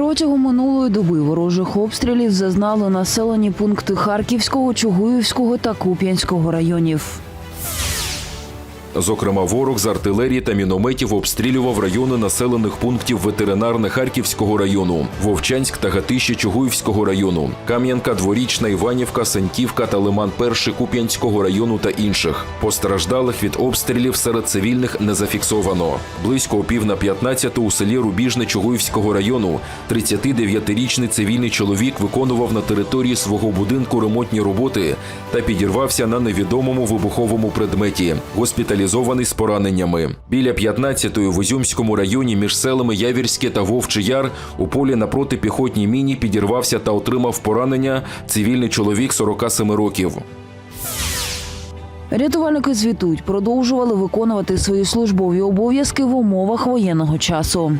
Протягом минулої доби ворожих обстрілів зазнали населені пункти Харківського, Чугуївського та Куп'янського районів. Зокрема, ворог з артилерії та мінометів обстрілював райони населених пунктів ветеринарне Харківського району, Вовчанськ та Гатище Чугуївського району, Кам'янка, Дворічна, Іванівка, Саньківка та Лиман Перший Куп'янського району та інших. Постраждалих від обстрілів серед цивільних не зафіксовано. Близько о пів на 15 у селі Рубіжне Чугуївського району 39-річний цивільний чоловік виконував на території свого будинку ремонтні роботи та підірвався на невідомому вибуховому предметі. Госпіталізований з пораненнями. Біля 15-ї в Ізюмському районі між селами Явірське та Вовчий Яр у полі напроти піхотній міні підірвався та отримав поранення цивільний чоловік 47 років. Рятувальники звітують, продовжували виконувати свої службові обов'язки в умовах воєнного часу.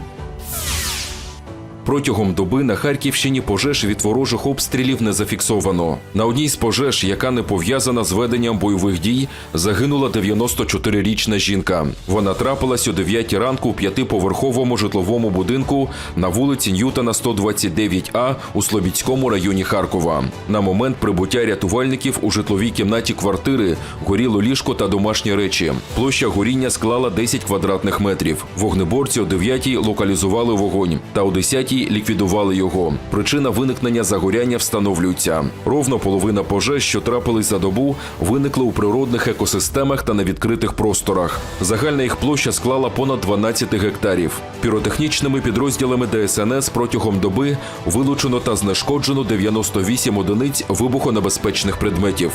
Протягом доби на Харківщині пожеж від ворожих обстрілів не зафіксовано. На одній з пожеж, яка не пов'язана з веденням бойових дій, загинула 94-річна жінка. Вона трапилась о 9 ранку у п'ятиповерховому житловому будинку на вулиці Ньютона 129А у Слобідському районі Харкова. На момент прибуття рятувальників у житловій кімнаті квартири горіло ліжко та домашні речі. Площа горіння склала 10 квадратних метрів. Вогнеборці о 9 локалізували вогонь та о 10 ліквідували його. Причина виникнення загоряння встановлюється. Ровно половина пожеж, що трапились за добу, виникли у природних екосистемах та на відкритих просторах. Загальна їх площа склала понад 12 гектарів. Піротехнічними підрозділами ДСНС протягом доби вилучено та знешкоджено 98 одиниць вибухонебезпечних предметів.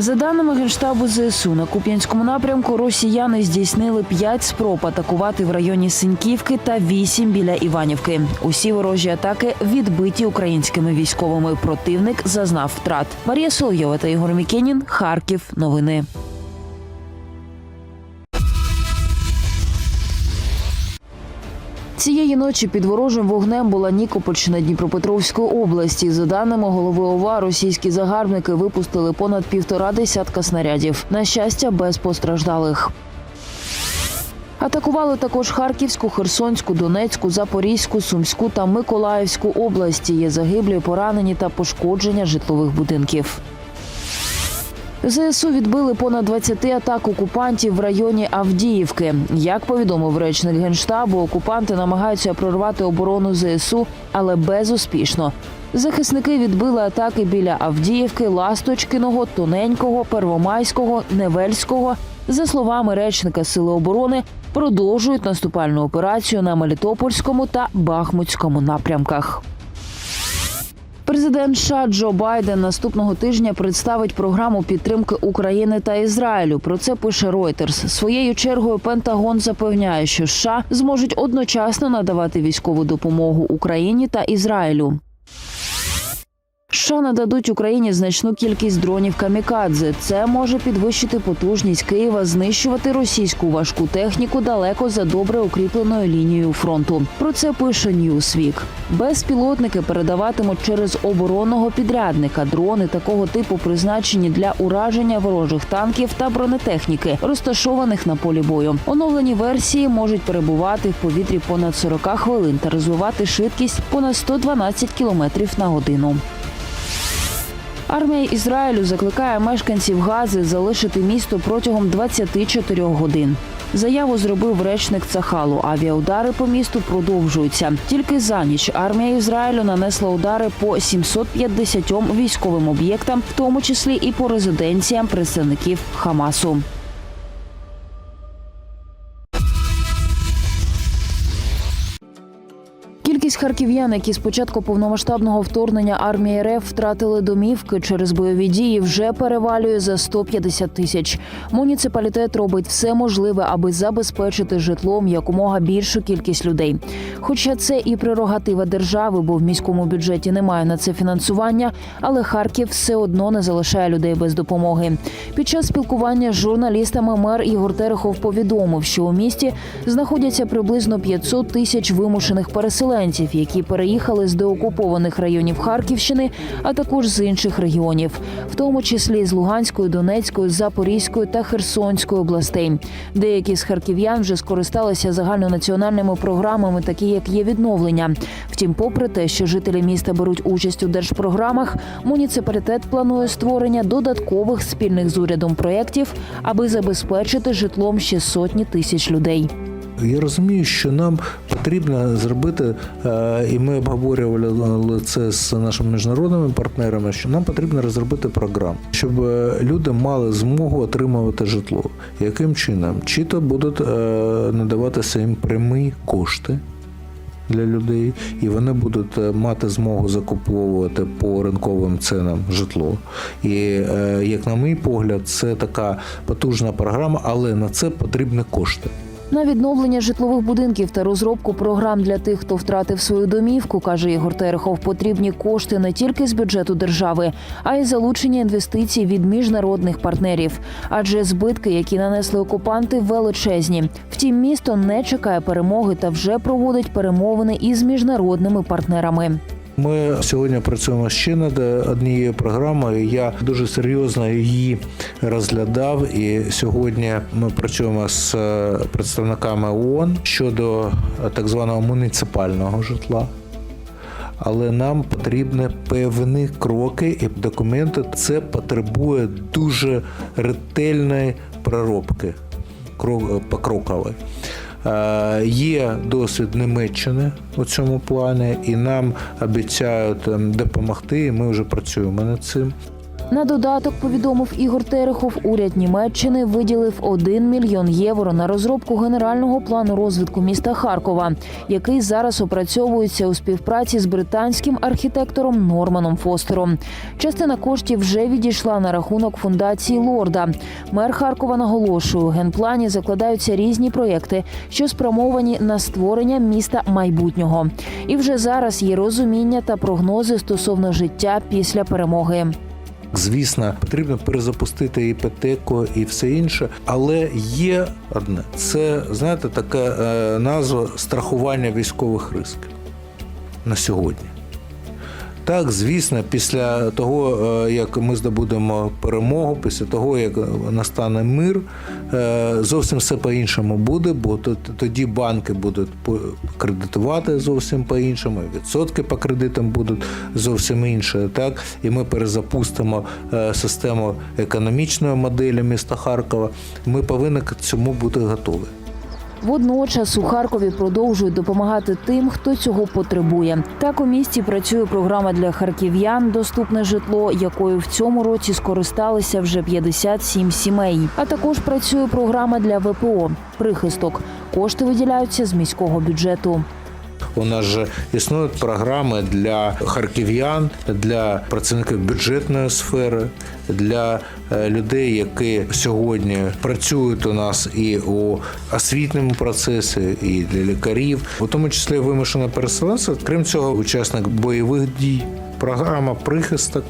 За даними Генштабу ЗСУ, на Куп'янському напрямку росіяни здійснили п'ять спроб атакувати в районі Синьківки та вісім біля Іванівки. Усі ворожі атаки відбиті українськими військовими. Противник зазнав втрат. Марія Соловйова та Ігор Мікенін. Харків. Новини. Цієї ночі під ворожим вогнем була Нікопольщина Дніпропетровської області. За даними голови ОВА, російські загарбники випустили понад півтора десятка снарядів. На щастя, без постраждалих. Атакували також Харківську, Херсонську, Донецьку, Запорізьку, Сумську та Миколаївську області. Є загиблі, поранені та пошкодження житлових будинків. ЗСУ відбили понад 20 атак окупантів в районі Авдіївки. Як повідомив речник генштабу, окупанти намагаються прорвати оборону ЗСУ, але безуспішно. Захисники відбили атаки біля Авдіївки, Ласточкиного, Тоненького, Первомайського, Невельського. За словами речника Сили оборони, продовжують наступальну операцію на Мелітопольському та Бахмутському напрямках. Президент США Джо Байден наступного тижня представить програму підтримки України та Ізраїлю. Про це пише Reuters. Своєю чергою Пентагон запевняє, що США зможуть одночасно надавати військову допомогу Україні та Ізраїлю. США нададуть Україні значну кількість дронів камікадзе. Це може підвищити потужність Києва, знищувати російську важку техніку далеко за добре укріпленою лінією фронту. Про це пише Newsweek. Безпілотники передаватимуть через оборонного підрядника. Дрони такого типу призначені для ураження ворожих танків та бронетехніки, розташованих на полі бою. Оновлені версії можуть перебувати в повітрі понад 40 хвилин та розвивати швидкість понад 112 км на годину. Армія Ізраїлю закликає мешканців Гази залишити місто протягом 24 годин. Заяву зробив речник Цахалу. Авіаудари по місту продовжуються. Тільки за ніч армія Ізраїлю нанесла удари по 750 військовим об'єктам, в тому числі і по резиденціям представників Хамасу. Кількість харків'ян, які з початку повномасштабного вторгнення армії РФ втратили домівки через бойові дії, вже перевалює за 150 тисяч. Муніципалітет робить все можливе, аби забезпечити житлом якомога більшу кількість людей. Хоча це і прерогатива держави, бо в міському бюджеті немає на це фінансування, але Харків все одно не залишає людей без допомоги. Під час спілкування з журналістами мер Ігор Терехов повідомив, що у місті знаходяться приблизно 500 тисяч вимушених переселенців, біженців, які переїхали з деокупованих районів Харківщини, а також з інших регіонів, в тому числі з Луганської, Донецької, Запорізької та Херсонської областей. Деякі з харків'ян вже скористалися загальнонаціональними програмами, такі як є відновлення. Втім, попри те, що жителі міста беруть участь у держпрограмах, муніципалітет планує створення додаткових спільних з урядом проєктів, аби забезпечити житлом ще сотні тисяч людей. Я розумію, що нам потрібно зробити, е, і ми обговорювали це з нашими міжнародними партнерами. Що нам потрібно розробити програму, щоб е, люди мали змогу отримувати житло. Яким чином? Чи то будуть е, надаватися їм прямі кошти. Для людей, і вони будуть мати змогу закуповувати по ринковим ценам житло. І як на мій погляд, це така потужна програма, але на це потрібні кошти. На відновлення житлових будинків та розробку програм для тих, хто втратив свою домівку, каже Ігор Терехов, потрібні кошти не тільки з бюджету держави, а й залучення інвестицій від міжнародних партнерів. Адже збитки, які нанесли окупанти, величезні. Втім, місто не чекає перемоги та вже проводить перемовини із міжнародними партнерами. Ми сьогодні працюємо ще над однією програмою. Я дуже серйозно її розглядав. І сьогодні ми працюємо з е, представниками ООН щодо е, так званого муніципального житла. Але нам потрібні певні кроки і документи. Це потребує дуже ретельної проробки кро- покрокової. Е, Є досвід Німеччини у цьому плані, і нам обіцяють ем, допомогти. І ми вже працюємо над цим. На додаток повідомив Ігор Терехов, уряд Німеччини виділив 1 мільйон євро на розробку генерального плану розвитку міста Харкова, який зараз опрацьовується у співпраці з британським архітектором Норманом Фостером. Частина коштів вже відійшла на рахунок фундації Лорда. Мер Харкова наголошує, у генплані закладаються різні проєкти, що спрямовані на створення міста майбутнього. І вже зараз є розуміння та прогнози стосовно життя після перемоги. Звісно, потрібно перезапустити іпотеку і все інше, але є одне: це знаєте, така е, назва страхування військових ризиків на сьогодні. Так, звісно, після того, е, як ми здобудемо перемогу, після того, як настане мир, е, зовсім все по-іншому буде, бо тоді банки будуть кредитувати зовсім по-іншому, відсотки по кредитам будуть зовсім інші. Так? І ми перезапустимо е, систему економічної моделі міста Харкова. Ми повинні цьому бути готові. Водночас у Харкові продовжують допомагати тим, хто цього потребує. Так у місті працює програма для харків'ян Доступне житло, якою в цьому році скористалися вже 57 сімей. А також працює програма для ВПО Прихисток. Кошти виділяються з міського бюджету. У нас же існують програми для харків'ян, для працівників бюджетної сфери, для людей, які сьогодні працюють у нас і у освітньому процесі, і для лікарів, у тому числі вимушено переселенця. Крім цього, учасник бойових дій. Програма прихисток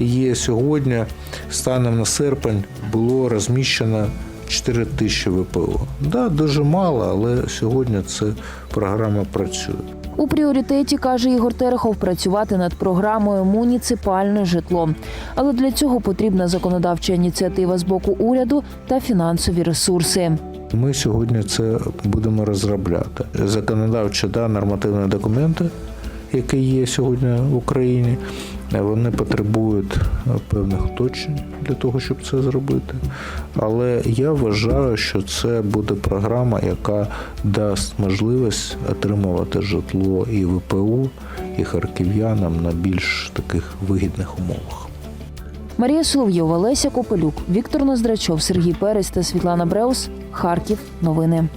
є сьогодні. Станом на серпень було розміщено 4 тисячі ВПО. Да, дуже мало, але сьогодні ця програма працює. У пріоритеті каже Ігор Терехов працювати над програмою Муніципальне житло. Але для цього потрібна законодавча ініціатива з боку уряду та фінансові ресурси. Ми сьогодні це будемо розробляти. Законодавчі да, нормативні документи, які є сьогодні в Україні, вони потребують е, певних уточнень для того, щоб це зробити. Але я вважаю, що це буде програма, яка дасть можливість отримувати житло і ВПУ, і харків'янам на більш таких вигідних умовах. Марія Соловйова, Леся Копелюк, Віктор Ноздрачов, Сергій Перець та Світлана Бреус. Харків. Новини.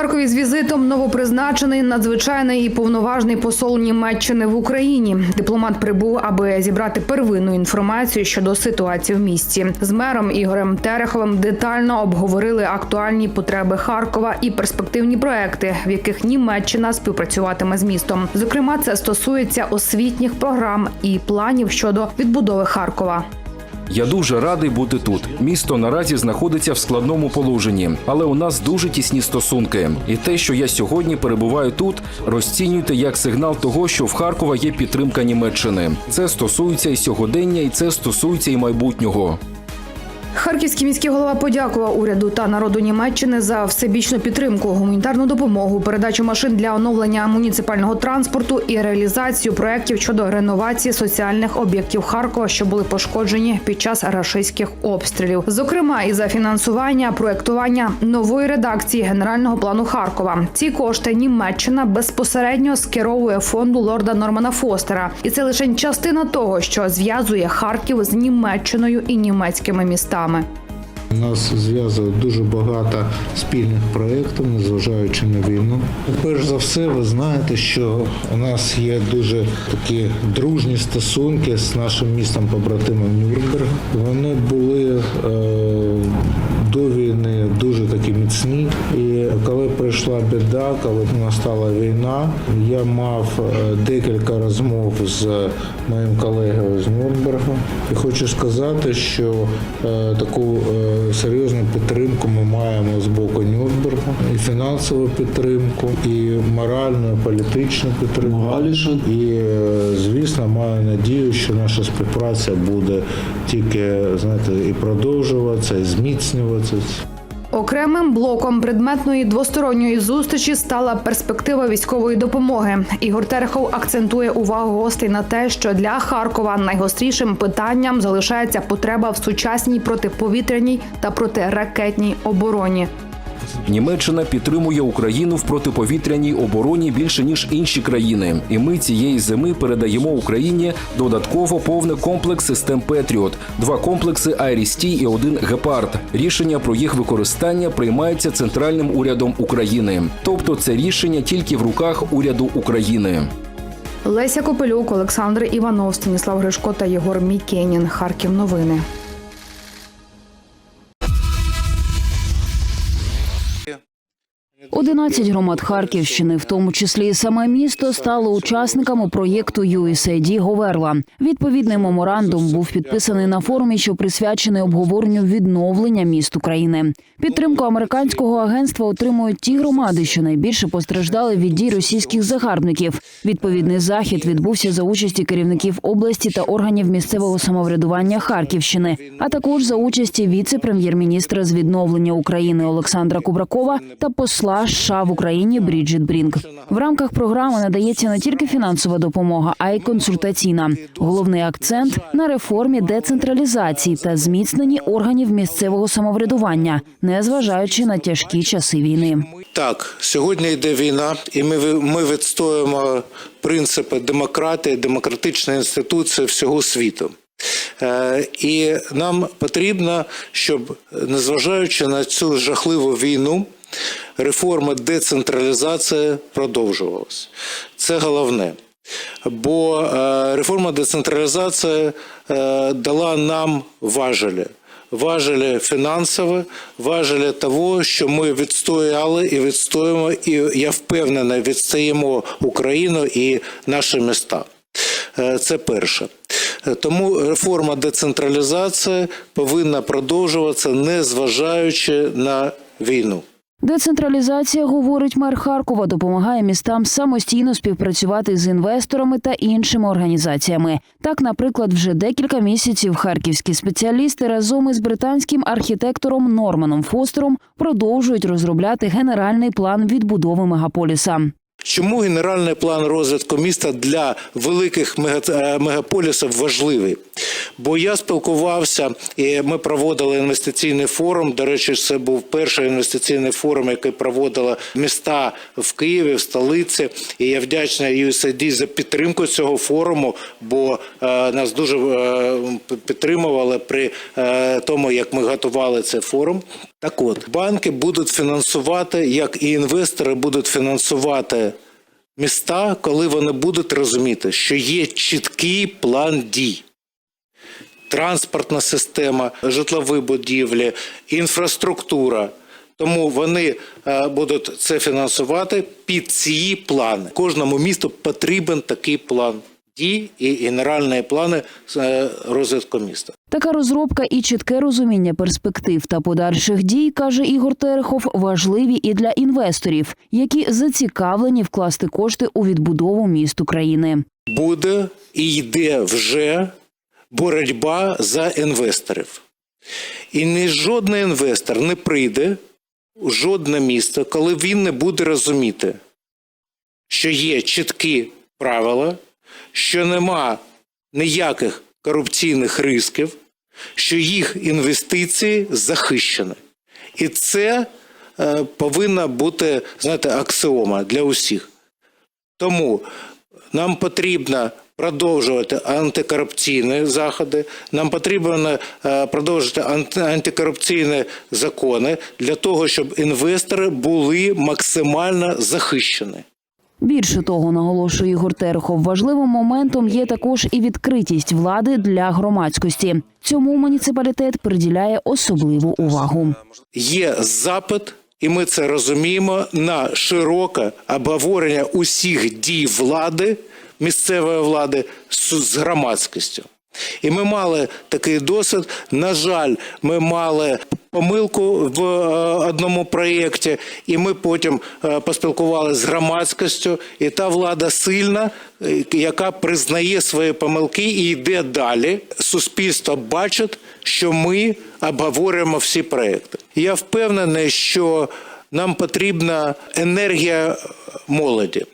Харкові з візитом новопризначений надзвичайний і повноважний посол Німеччини в Україні. Дипломат прибув, аби зібрати первинну інформацію щодо ситуації в місті. З мером Ігорем Тереховим детально обговорили актуальні потреби Харкова і перспективні проекти, в яких Німеччина співпрацюватиме з містом. Зокрема, це стосується освітніх програм і планів щодо відбудови Харкова. Я дуже радий бути тут. Місто наразі знаходиться в складному положенні, але у нас дуже тісні стосунки. І те, що я сьогодні перебуваю тут, розцінюйте як сигнал того, що в Харкова є підтримка Німеччини. Це стосується і сьогодення, і це стосується і майбутнього. Харківський міський голова подякував уряду та народу Німеччини за всебічну підтримку, гуманітарну допомогу, передачу машин для оновлення муніципального транспорту і реалізацію проєктів щодо реновації соціальних об'єктів Харкова, що були пошкоджені під час рашистських обстрілів. Зокрема, і за фінансування проєктування нової редакції генерального плану Харкова. Ці кошти Німеччина безпосередньо скеровує фонду лорда Нормана Фостера, і це лише частина того, що зв'язує Харків з Німеччиною і німецькими містами. Нас зв'язує дуже багато спільних проєктів, незважаючи на війну. Перш за все, ви знаєте, що у нас є дуже такі дружні стосунки з нашим містом побратимом Нюрнберг. Вони були е, до війни дуже такі міцні. І коли прийшла біда, коли настала війна, я мав е, декілька розмов з моїм колегою з Нюрнбергу. І хочу сказати, що е, таку е, серйозну підтримку ми маємо з боку Нюрнбергу, і фінансову підтримку, і моральну, і політичну підтримку. І звісно, маю надію, що наша співпраця буде тільки знаєте, і продовжуватися, і зміцнюватися. Окремим блоком предметної двосторонньої зустрічі стала перспектива військової допомоги. Ігор Терехов акцентує увагу гостей на те, що для Харкова найгострішим питанням залишається потреба в сучасній протиповітряній та протиракетній обороні. Німеччина підтримує Україну в протиповітряній обороні більше ніж інші країни, і ми цієї зими передаємо Україні додатково повний комплекс систем Петріот, два комплекси Айрісті і один Гепард. Рішення про їх використання приймається центральним урядом України. Тобто, це рішення тільки в руках уряду України. Леся Копелюк, Олександр Іванов, Станіслав Гришко та Єгор Мікенін. Харків новини. Одинадцять громад Харківщини, в тому числі і саме місто, стало учасниками проєкту USAID Говерла. Відповідний меморандум був підписаний на форумі, що присвячений обговоренню відновлення міст України. Підтримку американського агентства отримують ті громади, що найбільше постраждали від дій російських загарбників. Відповідний захід відбувся за участі керівників області та органів місцевого самоврядування Харківщини, а також за участі віце-прем'єр-міністра з відновлення України Олександра Кубракова та посла США в Україні Бріджит Брінк. В рамках програми надається не тільки фінансова допомога, а й консультаційна. Головний акцент на реформі децентралізації та зміцненні органів місцевого самоврядування, незважаючи на тяжкі часи війни. Так, сьогодні йде війна, і ми, ми відстоюємо принципи демократії, демократичної інституції всього світу. Е, І нам потрібно, щоб, незважаючи на цю жахливу війну, реформа децентралізації продовжувалася. Це головне. Бо е, реформа децентралізації е, дала нам важелі. Важелі фінансові, важелі того, що ми відстояли і відстоїмо, і я впевнений, відстоїмо Україну і наші міста. Е, Це перше. Тому реформа децентралізації повинна продовжуватися, незважаючи на війну. Децентралізація, говорить мер Харкова, допомагає містам самостійно співпрацювати з інвесторами та іншими організаціями. Так, наприклад, вже декілька місяців харківські спеціалісти разом із британським архітектором Норманом Фостером продовжують розробляти генеральний план відбудови мегаполіса. Чому генеральний план розвитку міста для великих е, мегаполісів важливий? Бо я спілкувався, і ми проводили інвестиційний форум. До речі, це був перший інвестиційний форум, який проводили міста в Києві, в столиці. І я вдячний USAID за підтримку цього форуму, бо е, нас дуже е, підтримували при тому, як ми готували цей форум. Так от, банки будуть фінансувати, як і інвестори будуть фінансувати міста, коли вони будуть розуміти, що є чіткий план дій. Транспортна система, житлові будівлі, інфраструктура. Тому вони е, будуть це фінансувати під ці плани. Кожному місту потрібен такий план дій і генеральні плани е, розвитку міста. Така розробка і чітке розуміння перспектив та подальших дій, каже Ігор Терехов, важливі і для інвесторів, які зацікавлені вкласти кошти у відбудову міст України. Буде і йде вже боротьба за інвесторів. І ні жодний інвестор не прийде у жодне місто, коли він не буде розуміти, що є чіткі правила, що нема ніяких корупційних ризиків, що їх інвестиції захищені. І це е, повинна бути, знаєте, аксіома для усіх. Тому нам потрібно продовжувати антикорупційні заходи, нам потрібно е, продовжувати антикорупційні закони для того, щоб інвестори були максимально захищені. Більше того, наголошує Ігор Терехов, важливим моментом є також і відкритість влади для громадськості. Цьому муніципалітет приділяє особливу увагу. Є запит, і ми це розуміємо, на широке обговорення усіх дій влади, місцевої влади з громадськістю. І ми мали такий досвід. На жаль, ми мали помилку в е, одному проєкті, і ми потім е, поспілкувалися з громадськістю, і та влада сильна, е, яка признає свої помилки і йде далі. Суспільство бачить, що ми обговорюємо всі проекти. Я впевнений, що нам потрібна енергія молоді.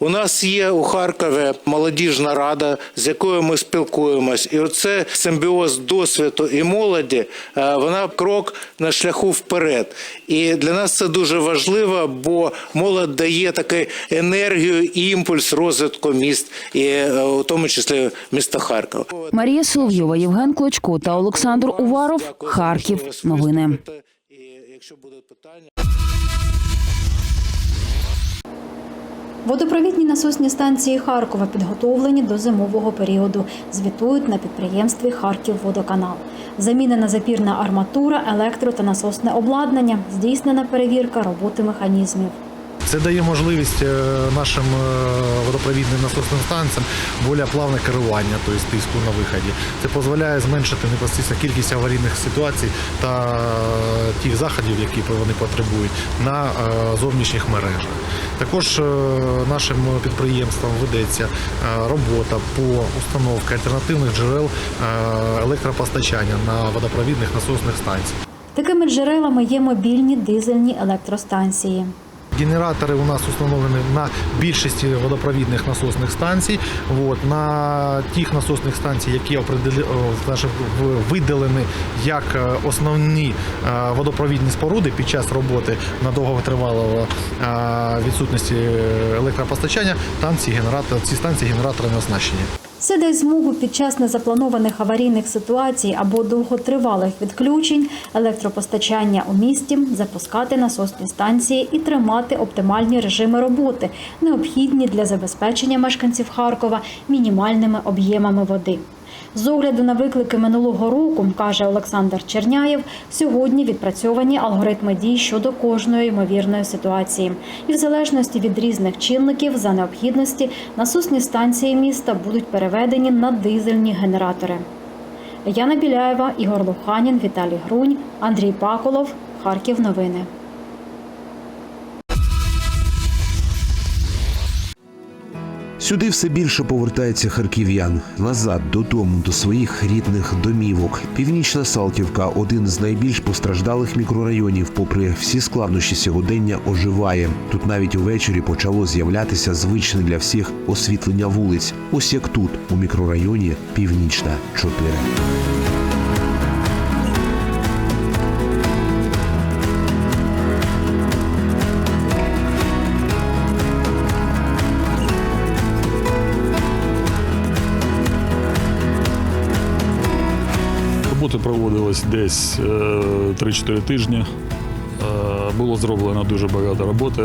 У нас є у Харкові молодіжна рада, з якою ми спілкуємось, і оце симбіоз досвіду і молоді, е, вона крок на шляху вперед. І для нас це дуже важливо, бо молодь дає таку енергію, і імпульс розвитку міст, і е, у тому числі міста Харкова. Марія Соловйова, Євген Клочко та Олександр Уваров. Харків. Новини. якщо будуть питання. Водопровідні насосні станції Харкова підготовлені до зимового періоду. Звітують на підприємстві Харківводоканал. Замінена запірна арматура, електро та насосне обладнання. Здійснена перевірка роботи механізмів. Це дає можливість е, нашим е, водопровідним насосним станціям більш плавне керування, тобто тиску на виході. Це дозволяє зменшити непосильно кількість аварійних ситуацій та е, тих заходів, які вони потребують на зовнішніх мережах. Також нашим підприємствам ведеться робота по установці альтернативних джерел електропостачання на водопровідних насосних станціях. Такими джерелами є мобільні дизельні електростанції. Генератори у нас установлені на більшості водопровідних насосних станцій. От, на тих насосних станцій, які видалені як е, основні е, водопровідні споруди під час роботи на довготривалого е, відсутності електропостачання, там ці генератори, ці станції генераторами оснащені. Це дасть змогу під час незапланованих аварійних ситуацій або довготривалих відключень електропостачання у місті запускати насосні станції і тримати оптимальні режими роботи, необхідні для забезпечення мешканців Харкова мінімальними об'ємами води. З огляду на виклики минулого року, каже Олександр Черняєв, сьогодні відпрацьовані алгоритми дій щодо кожної ймовірної ситуації. І в залежності від різних чинників за необхідності насосні станції міста будуть переведені на дизельні генератори. Яна Біляєва, Ігор Луханін, Віталій Грунь, Андрій Паколов, Харків. Новини. Сюди все більше повертається харків'ян назад додому, до своїх рідних домівок. Північна Салтівка один з найбільш постраждалих мікрорайонів, попри всі складнощі сьогодення, оживає. Тут навіть увечері почало з'являтися звичне для всіх освітлення вулиць. Ось як тут, у мікрорайоні Північна 4. Десь е, 3-4 тижні. Е, Було зроблено дуже багато роботи,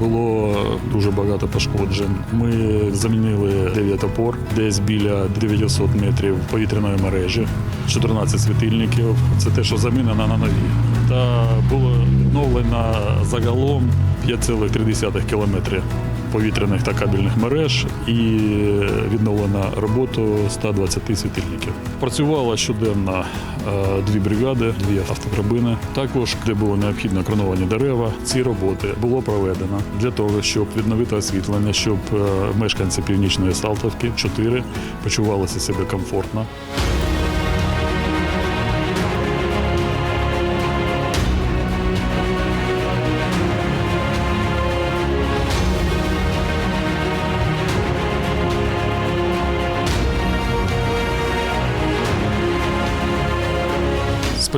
було дуже багато пошкоджень. Ми замінили 9 опор, десь біля 900 метрів повітряної мережі, 14 світильників. Це те, що замінено на нові. Та було відновлено загалом 5,3 кілометри повітряних та кабельних мереж і відновлено роботу 120 світильників. Працювала щоденно е, дві бригади, дві автодрабини. Також, де було необхідно кроновані дерева, ці роботи було проведено для того, щоб відновити освітлення, щоб е, мешканці північної Салтовки 4 почувалися себе комфортно.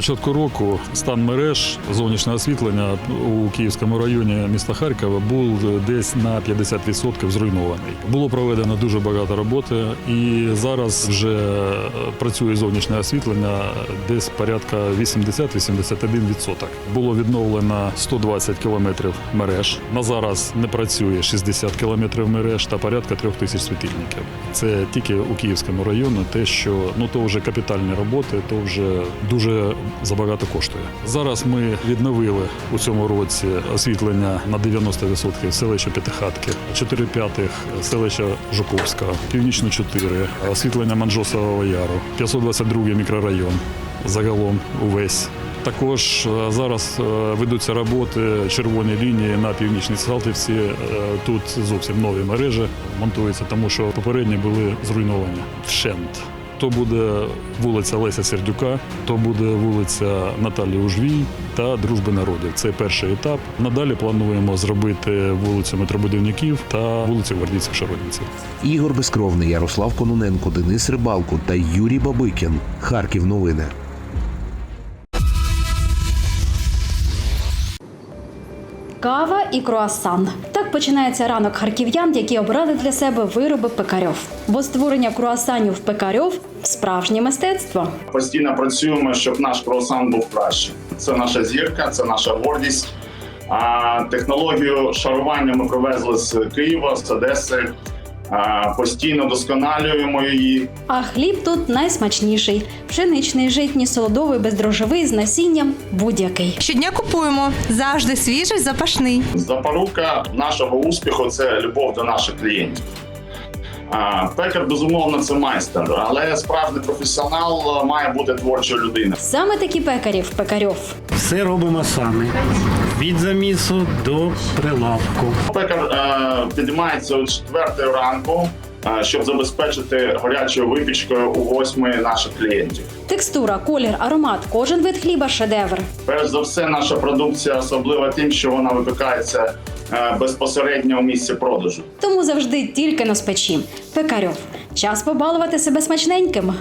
Початку року стан мереж зовнішнього освітлення у Київському районі міста Харкова був десь на 50% зруйнований. Було проведено дуже багато роботи, і зараз вже працює зовнішнє освітлення десь порядка 80-81%. Було відновлено 120 кілометрів мереж. На зараз не працює 60 кілометрів мереж та порядка 3 тисяч світильників. Це тільки у Київському районі, те, що ну то вже капітальні роботи, то вже дуже забагато коштує. Зараз ми відновили у цьому році освітлення на 90% селища П'ятихатки, 4 п'ятих селища Жуковська, Північно 4, освітлення Манжосового Яру, 522 мікрорайон. Загалом увесь. Також е, зараз е, ведуться роботи червоні лінії на північній Салтівці. Е, Тут зовсім нові мережі монтуються, тому що попередні були зруйновані вщент. То буде вулиця Леся Сердюка, то буде вулиця Наталії Ужвій та Дружби народів. Це перший етап. Надалі плануємо зробити вулицю Метробудівників та вулицю Гвардійців Шародінців. Ігор Безкровний, Ярослав Кононенко, Денис Рибалко та Юрій Бабикін. Харків новини. Кава і круасан. Починається ранок харків'ян, які обрали для себе вироби пекарьов. Бо створення круасанів пекарьов справжнє мистецтво. постійно працюємо, щоб наш круасан був кращий. Це наша зірка, це наша гордість. А технологію шарування ми привезли з Києва, з Одеси. Постійно досконалюємо її. А хліб тут найсмачніший: пшеничний, житній, солодовий, бездрожжевий з насінням будь-який. Щодня купуємо завжди свіжий, запашний. Запорука нашого успіху це любов до наших клієнтів. Пекар, безумовно, це майстер, але справжній професіонал має бути творчою людиною. Саме такі пекарі в пекарьов. Все робимо самі. Від замісу до прилавку. Пекар е, підіймається о 4 ранку, е, щоб забезпечити гарячою випічкою у восьми наших клієнтів. Текстура, колір, аромат, кожен вид хліба шедевр. Перш за все, наша продукція особлива тим, що вона випікається е, безпосередньо у місці продажу. Тому завжди тільки на спечі. Пекарьов. Час побалувати себе смачненьким.